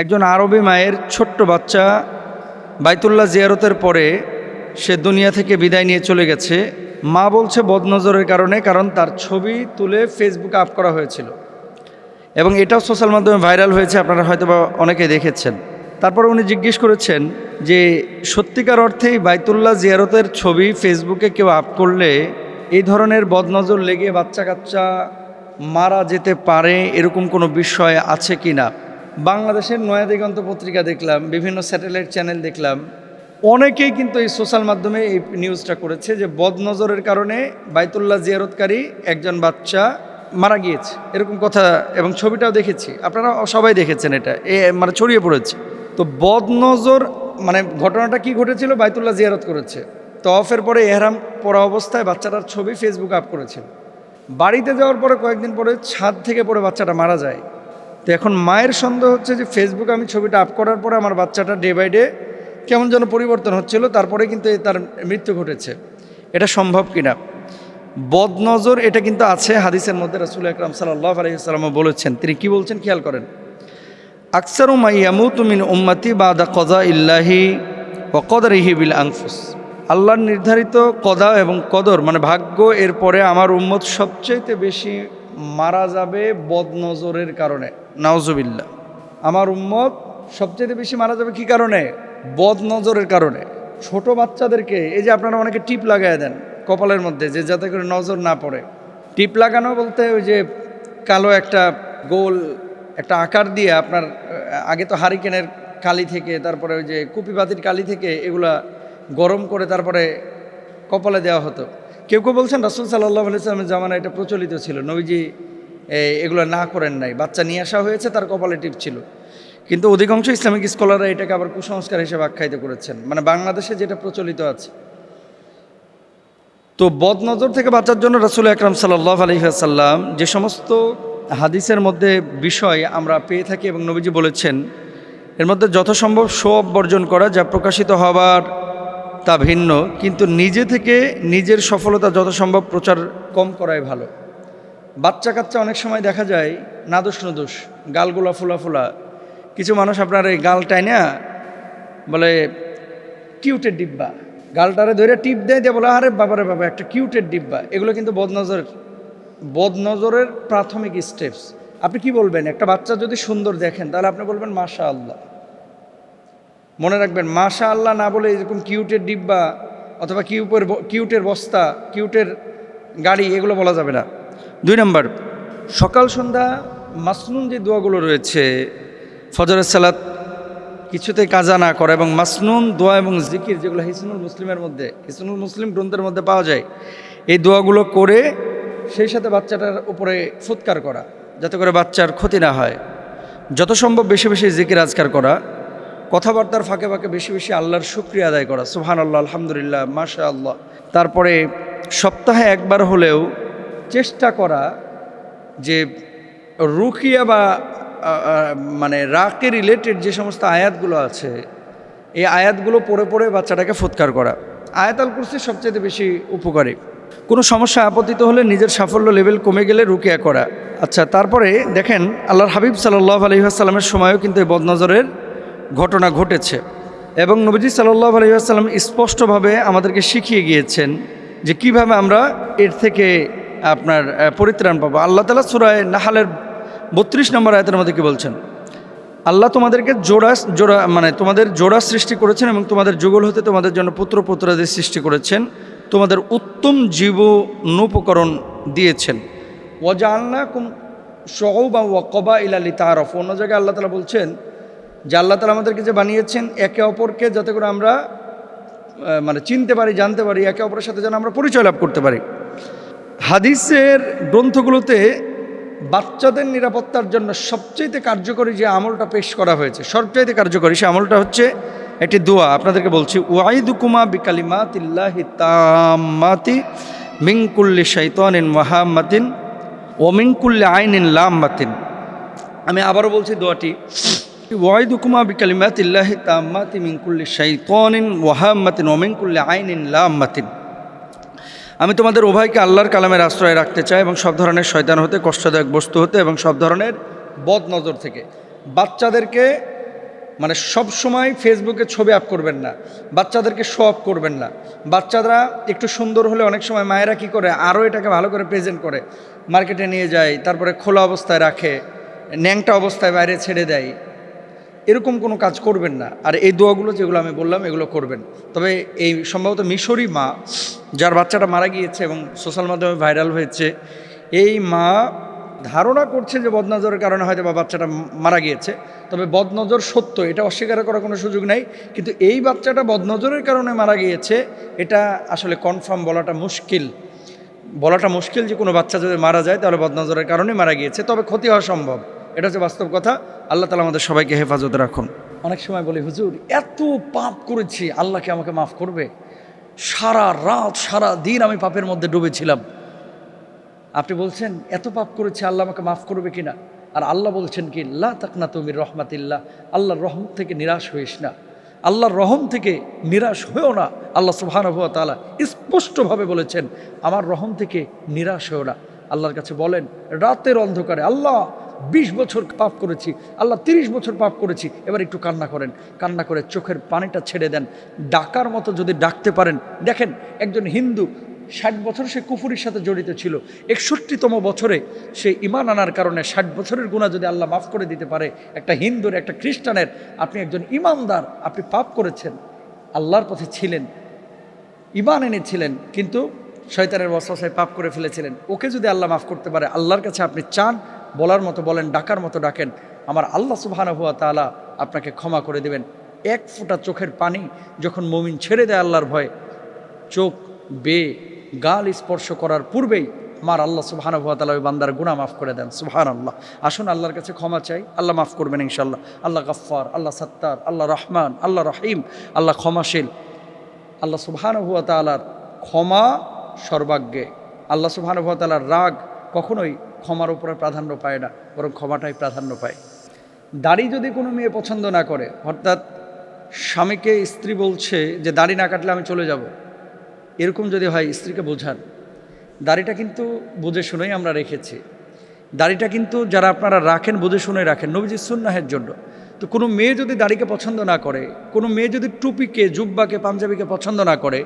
একজন আরবি মায়ের ছোট্ট বাচ্চা বাইতুল্লাহ জিয়ারতের পরে সে দুনিয়া থেকে বিদায় নিয়ে চলে গেছে। মা বলছে বদনজরের কারণে, কারণ তার ছবি তুলে ফেসবুকে আপ করা হয়েছিল। এবং এটাও সোশ্যাল মাধ্যমে ভাইরাল হয়েছে, আপনারা হয়তো বা অনেকে দেখেছেন। তারপর উনি জিজ্ঞেস করেছেন যে, সত্যিকার অর্থেই বাইতুল্লাহ জিয়ারতের ছবি ফেসবুকে কেউ আপ করলে এই ধরনের বদনজর লেগে বাচ্চা কাচ্চা মারা যেতে পারে, এরকম কোনো বিষয় আছে কি না বাংলাদেশের নয়া দিগন্ত পত্রিকা দেখলাম, বিভিন্ন স্যাটেলাইট চ্যানেল দেখলাম। অনেকেই কিন্তু এই সোশ্যাল মাধ্যমে এই নিউজটা করেছে যে, বদনজরের কারণে বাইতুল্লাহ জিয়ারতকারী একজন বাচ্চা মারা গিয়েছে। এরকম কথা এবং ছবিটাও দেখেছি। আপনারা সবাই দেখেছেন এটা। এ মানে ছড়িয়ে পড়েছে। তো বদনজর মানে ঘটনাটা কি ঘটেছিল? বাইতুল্লাহ জিয়ারত করেছে। তফের পরে এহরাম পরা অবস্থায় বাচ্চাটার ছবি ফেসবুকে আপ করেছিল বাড়িতে যাওয়ার পরে কয়েকদিন পরে ছাদ থেকে পড়ে বাচ্চাটা মারা যায়। তো এখন মায়ের সন্দেহ হচ্ছে যে ফেসবুকে আমি ছবিটা আপ করার পরে আমার বাচ্চাটা ডে বাই ডে কেমন যেন পরিবর্তন হচ্ছিল, তারপরে কিন্তু তার মৃত্যু ঘটেছে। এটা সম্ভব কিনা? বদনজর এটা কিন্তু আছে হাদিসের মধ্যে রাসুল আকরাম সাল্লাহ আলহিসাল্লাম বলেছেন। তিনি কি বলছেন খেয়াল করেন। আকসারু মাইয়ামু তুমিন উম্মাতি বাদা কজা ইল্লাহি ও কদরিহি বিল আংফুস আল্লাহর নির্ধারিত কদা এবং কদর মানে ভাগ্য, এরপরে আমার উম্মত সবচাইতে বেশি মারা যাবে বদনজরের কারণে। নাওজবিল্লা আমার উম্মত সবচেয়ে বেশি মারা যাবে কি কারণে? বদ নজরের কারণে। ছোট বাচ্চাদেরকে, এই যে আপনারা অনেকে টিপ লাগায় দেন কপালের মধ্যে, যে যাতে করে নজর না পড়ে। টিপ লাগানো বলতে ওই যে কালো একটা গোল, একটা আকার দিয়ে আপনার আগে তো হারিকেনের কালি থেকে, তারপরে ওই যে কুপিবাতির কালি থেকে এগুলা গরম করে তারপরে কপালে দেওয়া হতো। কেউ কেউ বলছেন রাসুল সাল্লাহ আলাইসলামের জামানা এটা প্রচলিত ছিল। নবীজি এগুলো না করেন নাই। বাচ্চা নিয়ে আসা হয়েছে, তার কপালে টিপ ছিল। কিন্তু অধিকাংশ ইসলামিক স্কলাররা এটাকে আবার কুসংস্কার হিসেবে আখ্যায়িত করেছেন। মানে বাংলাদেশে যেটা প্রচলিত আছে। তো বদনজর থেকে বাঁচার জন্য রাসুল আকরাম সাল্লাহ আলহিহাসাল্লাম যে সমস্ত হাদিসের মধ্যে বিষয় আমরা পেয়ে থাকি এবং নবীজি বলেছেন, এর মধ্যে যথাসম্ভব শোভ বর্জন করা যা প্রকাশিত হবার তা ভিন্ন, কিন্তু নিজে থেকে নিজের সফলতা যথাসম্ভব প্রচার কম করাই ভালো। বাচ্চা কাচ্চা অনেক সময় দেখা যায়, নাদুস নুদুস গালগুলা ফুলা ফুলা। কিছু মানুষ আপনার এই গাল টাইনা বলে, কিউটের ডিব্বা। গালটারে ধরে টিপ দেয়, দিয়ে বলে, আরে বাবারে বাবা, একটা কিউটের ডিব্বা। এগুলো কিন্তু বদনজরের বদনজরের প্রাথমিক স্টেপস আপনি কি বলবেন? একটা বাচ্চা যদি সুন্দর দেখেন, তাহলে আপনি বলবেন মাশা আল্লাহ মনে রাখবেন মাশা আল্লাহ না বলে এরকম কিউটের ডিব্বা অথবা কিউপের কিউটের বস্তা, কিউটের গাড়ি, এগুলো বলা যাবে না। দুই নম্বর, সকাল, সন্ধ্যা, মাসনুন যে দোয়াগুলো রয়েছে, ফজরের সালাত কিছুতে কাজা না করা এবং মাসনুন দোয়া এবং জিকির যেগুলো হিসনুল মুসলিমের মধ্যে, হিসনুল মুসলিম গ্রন্থের মধ্যে পাওয়া যায়, এই দোয়াগুলো করে সেই সাথে বাচ্চাটার উপরে ফুৎকার করা, যাতে করে বাচ্চার ক্ষতি না হয়। যত সম্ভব বেশি বেশি জিকির আজকার করা, কথাবার্তার ফাঁকে ফাঁকে বেশি বেশি আল্লাহর শুক্রিয়া আদায় করা সুহান আল্লাহ আলহামদুলিল্লাহ মাশা আল্লাহ তারপরে সপ্তাহে একবার হলেও চেষ্টা করা যে রুকিয়া বা মানে রাকে রিলেটেড যে সমস্ত আয়াতগুলো আছে, এই আয়াতগুলো পড়ে পড়ে বাচ্চাটাকে ফুৎকার করা। আয়াতাল কুরসি সবচেয়ে বেশি উপকারী। কোনো সমস্যা আপত্তিত হলে নিজের সাফল্য লেভেল কমে গেলে রুকিয়া করা। আচ্ছা তারপরে দেখেন, আল্লাহর হাবিব সাল্লাহ আলহিহাসাল্লামের সময়ও কিন্তু এই বদনজরের ঘটনা ঘটেছে। এবং নবীজি সাল্লাহ আলহিহাসাল্লাম স্পষ্টভাবে আমাদেরকে শিখিয়ে গিয়েছেন যে কীভাবে আমরা এর থেকে আপনার পরিত্রাণ পাবো। আল্লাহ তালা সুরায় নাহালের বত্রিশ নম্বর আয়তের মধ্যে কি বলছেন? আল্লাহ তোমাদেরকে জোড়া জোড়া মানে তোমাদের জোড়া সৃষ্টি করেছেন এবং তোমাদের যুগল হতে তোমাদের জন্য পুত্র পুত্রাদের সৃষ্টি করেছেন। তোমাদের উত্তম জীবনোপকরণ দিয়েছেন। ওয়াজা আল্লাহ কুম সহবা ওয়াকবা ইলালি তারফ অন্য জায়গায় আল্লাহ তালা বলছেন যে আল্লাহ তালা আমাদেরকে যে বানিয়েছেন, একে অপরকে যাতে করে আমরা মানে চিনতে পারি, জানতে পারি, একে অপরের সাথে যেন আমরা পরিচয় লাভ করতে পারি। হাদিসের গ্রন্থগুলোতে বাচ্চাদের নিরাপত্তার জন্য সবচাইতে কার্যকরী যে আমলটা পেশ করা হয়েছে, সবচাইতে কার্যকরী সে আমলটা হচ্ছে একটি দোয়া। আপনাদেরকে বলছি, ওয়াইদুকুমা বিকালিমাতিল্লাহি তাম্মাতি মিঙ্কুল্লি শৈতানিন মাহাম্মাতিন ও মিঙ্কুল্লি আইনিন লাম্মাতিন। আমি আবারও বলছি দোয়াটি, ওয়াইদুকুমা বিকালিমাতিল্লাহি তাম্মাতি মিঙ্কুল্লি শৈতানিন ওয়াহাম্মাতিন ও মিঙ্কুল্লি আইনিন লাম্মাতিন। আমি তোমাদের উভয়কে আল্লাহর কালামের আশ্রয় রাখতে চাই এবং সব ধরনের শয়তান হতে, কষ্টদায়ক বস্তু হতে এবং সব ধরনের বদ নজর থেকে। বাচ্চাদেরকে মানে সব সময় ফেসবুকে ছবি আপ করবেন না, বাচ্চাদেরকে শো আপ করবেন না। বাচ্চারা একটু সুন্দর হলে অনেক সময় মায়েরা কি করে, আরও এটাকে ভালো করে প্রেজেন্ট করে। মার্কেটে নিয়ে যায়, তারপরে খোলা অবস্থায় রাখে, ন্যাংটা অবস্থায় বাইরে ছেড়ে দেয়। এরকম কোনো কাজ করবেন না। আর এই দোয়াগুলো যেগুলো আমি বললাম, এগুলো করবেন। তবে এই সম্ভবত মিশরি মা যার বাচ্চাটা মারা গিয়েছে এবং সোশ্যাল মাধ্যমে ভাইরাল হয়েছে, এই মা ধারণা করছে যে বদনজরের কারণে হয়তো বা বাচ্চাটা মারা গিয়েছে। তবে বদনজর সত্য, এটা অস্বীকার করার কোনো সুযোগ নাই। কিন্তু এই বাচ্চাটা বদনজরের কারণে মারা গিয়েছে, এটা আসলে কনফার্ম বলাটা মুশকিল। বলাটা মুশকিল যে কোনো বাচ্চা যদি মারা যায়, তাহলে বদনজরের কারণে মারা গিয়েছে, তবে ক্ষতি হওয়া সম্ভব। এটা হচ্ছে বাস্তব কথা। আল্লাহ তালা আমাদের সবাইকে হেফাজতে রাখুন। অনেক সময় বলি, হুজুর, এত পাপ করেছি আল্লাহকে আমাকে মাফ করবে? সারা রাত, সারা দিন আমি পাপের মধ্যে ডুবেছিলাম। আপনি বলছেন, এত পাপ করেছি, আল্লাহ আমাকে মাফ করবে কিনা? আর আল্লাহ বলছেন কি, লা তাকনা তুমি রহমাতিল্লাহ, আল্লাহর রহমত থেকে নিরাশ হইস না। আল্লাহর রহম থেকে নিরাশ হয়েও না। আল্লাহ সুবহানাহু তালা স্পষ্টভাবে বলেছেন, আমার রহম থেকে নিরাশ হয়েও না। আল্লাহর কাছে বলেন, রাতের অন্ধকারে, আল্লাহ বিশ বছর পাপ করেছি, আল্লাহ তিরিশ বছর পাপ করেছি, এবার একটু কান্না করেন। কান্না করে চোখের পানিটা ছেড়ে দেন। ডাকার মতো যদি ডাকতে পারেন, দেখেন একজন হিন্দু ষাট বছর সে কুফুরির সাথে জড়িত ছিল, একষট্টিতম বছরে সে ইমান আনার কারণে ষাট বছরের গুণা যদি আল্লাহ মাফ করে দিতে পারে, একটা হিন্দুর, একটা খ্রিস্টানের, আপনি একজন ইমানদার আপনি পাপ করেছেন, আল্লাহর পথে ছিলেন ইমান এনেছিলেন, কিন্তু শয়তানের বসায় পাপ করে ফেলেছিলেন। ওকে যদি আল্লাহ মাফ করতে পারে, আল্লাহর কাছে আপনি চান বলার মতো বলেন, ডাকার মতো ডাকেন, আমার আল্লাহ সুবহান হুয়া তালা আপনাকে ক্ষমা করে দেবেন। এক ফোঁটা চোখের পানি যখন মমিন ছেড়ে দেয় আল্লাহর ভয়ে, চোখ বে, গাল স্পর্শ করার পূর্বেই আমার আল্লাহ সুবহান হুয়া তালা ওই বান্দার গুণা মাফ করে দেন। সুবহান আল্লাহ আসুন, আল্লাহর কাছে ক্ষমা চাই, আল্লাহ মাফ করবেন ইনশাল্লাহ আল্লাহ গাফফার, আল্লাহ সত্তার, আল্লাহ রহমান, আল্লাহ রহিম, আল্লাহ ক্ষমাশীল। আল্লাহ সুবহান হুয়া তালার ক্ষমা সর্বাগ্যে আল্লাহ সুবহান হুয়া তালার রাগ কখনোই ক্ষমার উপরে প্রাধান্য পায় না, বরং ক্ষমাটাই প্রাধান্য পায়। দাড়ি যদি কোনো মেয়ে পছন্দ না করে, অর্থাৎ স্বামীকে স্ত্রী বলছে যে, দাড়ি না কাটলে আমি চলে যাব। এরকম যদি হয়, স্ত্রীকে বোঝান। দাড়িটা কিন্তু বুঝে শুনেই আমরা রেখেছি। দাড়িটা কিন্তু যারা আপনারা রাখেন, বুঝে শুনে রাখেন। নবীজি সুন্নাহের জন্য। তো কোনো মেয়ে যদি দাড়িকে পছন্দ না করে, কোনো মেয়ে যদি টুপিকে, জুব্বাকে, পাঞ্জাবিকে পছন্দ না করে,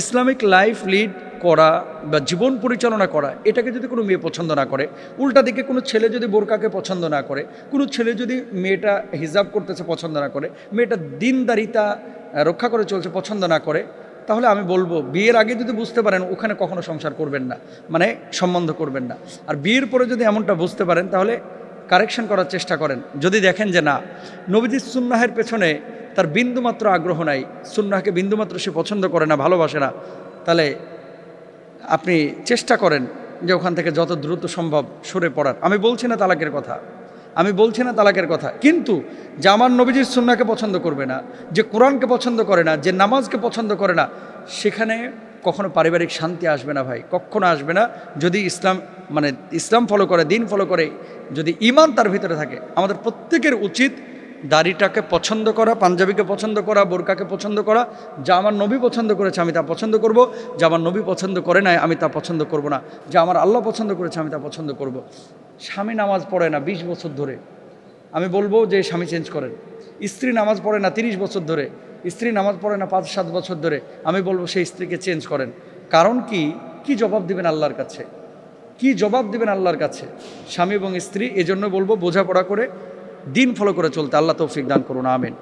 ইসলামিক লাইফ লিড করা বা জীবন পরিচালনা করা, এটাকে যদি কোনো মেয়ে পছন্দ না করে, উল্টা দিকে কোনো ছেলে যদি বোরকাকে পছন্দ না করে, কোনো ছেলে যদি মেয়েটা হিজাব করতেছে পছন্দ না করে, মেয়েটা দিনদারিতা রক্ষা করে চলছে পছন্দ না করে, তাহলে আমি বলব, বিয়ের আগে যদি বুঝতে পারেন, ওখানে কখনো সংসার করবেন না মানে সম্বন্ধ করবেন না। আর বিয়ের পরে যদি এমনটা বুঝতে পারেন, তাহলে কারেকশন করার চেষ্টা করেন। যদি দেখেন যে না, নবীজি সুন্নাহের পেছনে তার বিন্দুমাত্র আগ্রহ নাই, সুন্নাহকে বিন্দুমাত্র সে পছন্দ করে না, ভালোবাসে না, তাহলে আপনি চেষ্টা করেন যে ওখান থেকে যত দ্রুত সম্ভব সরে পড়ার। আমি বলছি না তালাকের কথা। আমি বলছি না তালাকের কথা। কিন্তু যে আমার নবীজির সুন্নাকে পছন্দ করবে না, যে কোরআনকে পছন্দ করে না, যে নামাজকে পছন্দ করে না, সেখানে কখনো পারিবারিক শান্তি আসবে না ভাই, কখনো আসবে না। যদি ইসলাম মানে ইসলাম ফলো করে, দিন ফলো করে, যদি ইমান তার ভিতরে থাকে, আমাদের প্রত্যেকের উচিত দাড়িটাকে পছন্দ করা, পাঞ্জাবিকে পছন্দ করা, বোরকাকে পছন্দ করা, যা আমার নবী পছন্দ করেছে আমি তা পছন্দ করব, যা আমার নবী পছন্দ করে নাই আমি তা পছন্দ করব না, যা আমার আল্লাহ পছন্দ করেছে আমি তা পছন্দ করব। স্বামী নামাজ পড়ে না ২০ বছর ধরে। আমি বলব যে স্বামী চেঞ্জ করেন। স্ত্রী নামাজ পড়ে না ৩০ বছর ধরে। স্ত্রী নামাজ পড়ে না পাঁচ, সাত বছর ধরে, আমি বলব সেই স্ত্রীকে চেঞ্জ করেন। কারণ কি? কি জবাব দিবেন আল্লাহর কাছে? কি জবাব দিবেন আল্লাহর কাছে? স্বামী এবং স্ত্রী, এজন্য বলব বোঝাপড়া করে দিন ফলো করে চলতে। আল্লাহ তৌফিক দান করুন, আমিন।